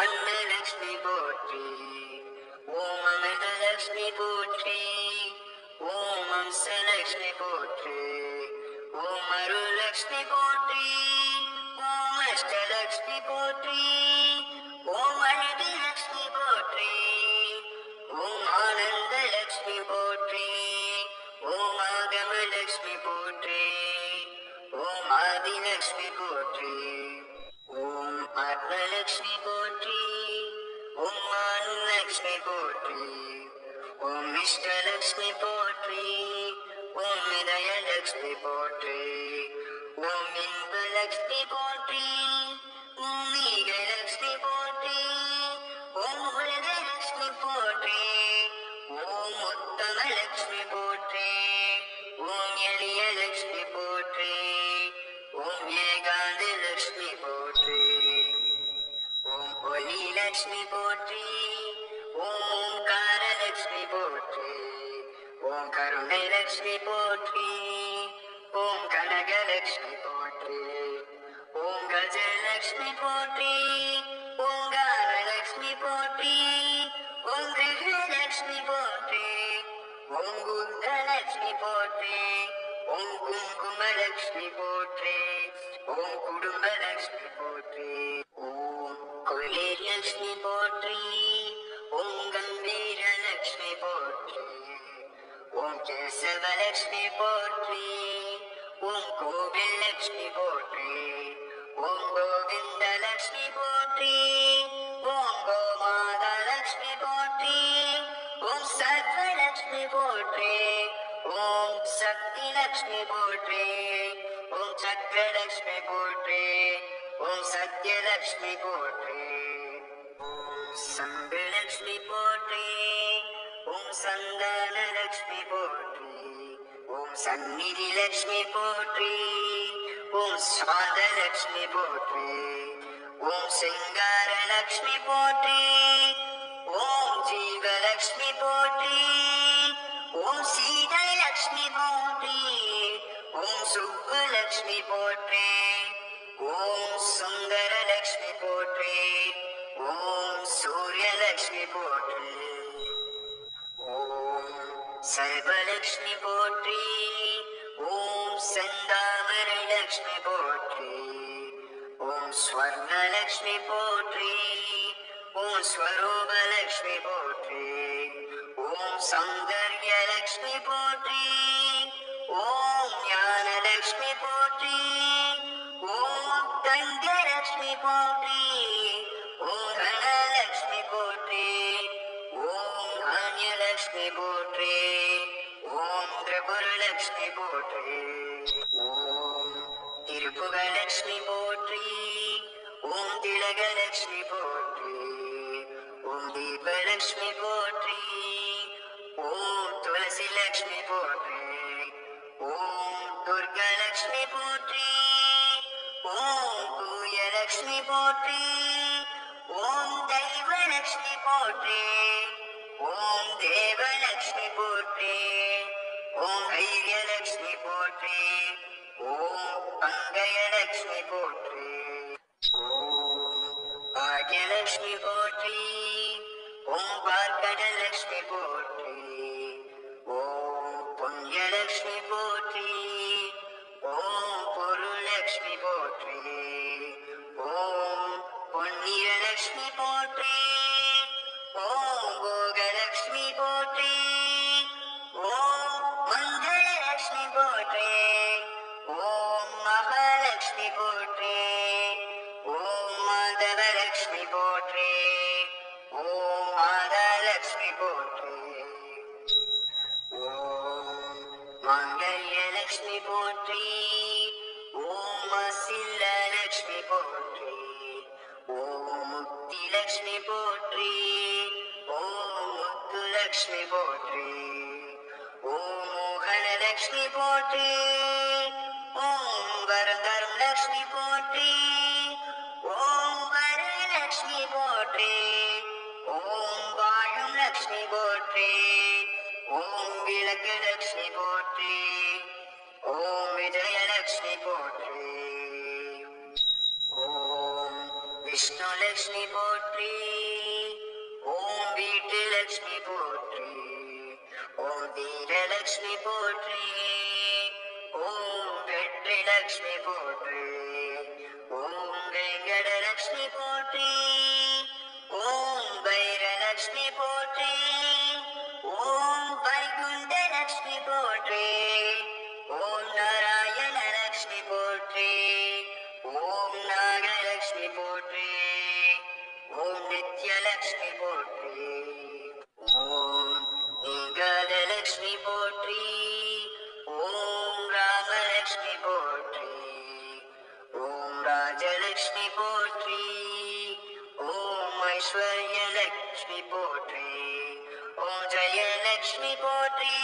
அன்னலக்ஷ்மி போற்றி ஓம் அமிர்தலக்ஷ்மி போற்றி ஓம் அம்சலக்ஷ்மி போற்றி ஓம் அருளக்ஷ்மி போற்றி ஓம் அஷ்டலக்ஷ்மி போற்றி ஓம் அழகிலக்ஷ்மி போற்றி ஓம் ஆனந்தலக்ஷ்மி போற்றி ஓம் ஆகமலக்ஷ்மி போற்றி ஓம் ஆதிலக்ஷ்மி போற்றி ஓம் ஆத்மலக்ஷ்மி போற்றி ஓம் ஆனுலக்ஷ்மி போற்றி ஓம் இஷ்டலக்ஷ்மி போற்றி ஓம் இதயலக்ஷ்மி போற்றி ஓம் இன்பலக்ஷ்மி போற்றி ஓம் ஈகலக்ஷ்மி போற்றி ஓம் உலகலக்ஷ்மி போற்றி ஓம் உத்தமலக்ஷ்மி போற்றி ஓம் எளியலக்ஷ்மி போற்றி ஓம் ஏகாந்தலக்ஷ்மி கனகலட்சுமி போற்றி. ஓம் கனகலட்சுமி போற்றி. ஓம் கஜலட்சுமி போற்றி. ஓம் கானலக்ஷ்மி போற்றி. ஓம் கிருஷ்ணலக்ஷ்மி போற்றி. ஓம் குந்தலட்சுமி போற்றி. ஓம் குங்குமலட்சுமி போற்றி. ஓம் குடும்பலட்சுமி போற்றி. ஓம் குலேலக்ஷ்மி போற்றி. ஓம் கேசவலக்ஷ்மி போற்றி ஓம் கோவிலக்ஷ்மி போற்றி ஓம் கோவிந்தலக்ஷ்மி போற்றி ஓம் கோமாதலக்ஷ்மி போற்றி ஓம் சர்வலக்ஷ்மி போற்றி ஓம் சக்தி லக்ஷ்மி போற்றி ஓம் சக்கரலக்ஷ்மி போற்றி ஓம் சத்யலக்ஷ்மி போற்றி ஓம் சம்பலக்ஷ்மி போற்றி. ஓம் சந்தானலக்ஷ்மி போற்றி. ஓம் சந்நிதி லட்சுமி போற்றி. ஓம் சுவாத லட்சுமி போற்றி. ஓம் சிங்கார லட்சுமி போற்றி. ஓம் ஜீவலக்ஷ்மி போற்றி. ஓம் சீதை லட்சுமி போற்றி. ஓம் சுப்புலக்ஷ்மி போற்றி. ஓம் சுந்தர லட்சுமி போற்றி. ஓம் சூரியலக்ஷ்மி போற்றி. சர்வலக்ஷ்மி போற்றி. ஓம் செந்தாமரை லக்ஷ்மி போற்றி. ஓம் ஸ்வர்ணலக்ஷ்மி போற்றி. ஓம் ஸ்வரூபலக்ஷ்மி போற்றி. ஓம் சௌந்தர்யலக்ஷ்மி போற்றி. ஓம் ஞானலக்ஷ்மி போற்றி. ஓம் தங்கலக்ஷ்மி போற்றி. ஓம் தனலக்ஷ்மி போற்றி. ஓம் தானியலக்ஷ்மி போற்றி. ஓம் போற்றி. ஓம் திருப்புகலட்சுமி போற்றி. ஓம் திலகலட்சுமி போற்றி. ஓம் தீபலட்சுமி போற்றி. ஓம் துளசி லட்சுமி போற்றி. ஓம் துர்கலட்சுமி போற்றி. ஓம் தூயலட்சுமி போற்றி. ஓம் தெய்வலட்சுமி போற்றி. ஓம் தேவலட்சுமி போற்றி ஓம் ஐயலக்ஷ்மி போற்றி. ஓம் பங்கயலக்ஷ்மி போற்றி. ஓம் பாக்யலக்ஷ்மி போற்றி. ஓம் பார்க்கடலட்சுமி போற்றி. ஓம் புண்ணியலட்சுமி போற்றி. ஓம் பொருளட்சுமி போற்றி. ஓம் பொன்னியலக்ஷ்மி போற்றி. ஓம் மகாலக்ஷ்மி போற்றி. ஓம் மாதவலக்ஷ்மி போற்றி. ஓம் மாதாலக்ஷ்மி போற்றி. ஓம் மாங்கல்யலக்ஷ்மி போற்றி. ஓம் அசில்லலக்ஷ்மி போற்றி. ஓம் முக்திலக்ஷ்மி போற்றி. ஓம் முத்துலக்ஷ்மி போற்றி. ஓம் மோகனலக்ஷ்மி போற்றி. ஓம் போற்றி ஓம் வாழும் லக்ஷ்மி போற்றி ஓம் விளக்கு லக்ஷ்மி போற்றி ஓம் விஜயலக்ஷ்மி போற்றி ஓம் விஷ்ணு லக்ஷ்மி போற்றி ஓம் வீட்டு லக்ஷ்மி போற்றி ஓம் வீரலக்ஷ்மி போற்றி ஓம் வெற்றி லக்ஷ்மி போற்றி லட்சுமி போற்றி. ஓம் ஏகாதலக்ஷ்மி போற்றி. ஓம் ராமலட்சுமி போற்றி. ஓம் ராஜலட்சுமி போற்றி. ஓம் ஐஸ்வர்ய லட்சுமி போற்றி. ஓம் ஜெயலட்சுமி போற்றி.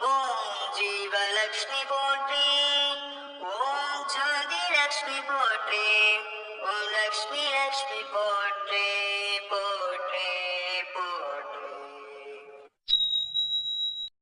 ஓம் ஜீவலட்சுமி போற்றி. ஓம் ஜோதி லட்சுமி போற்றி. ஓம் லக்ஷ்மி லக்ஷ்மி போற்றி. போ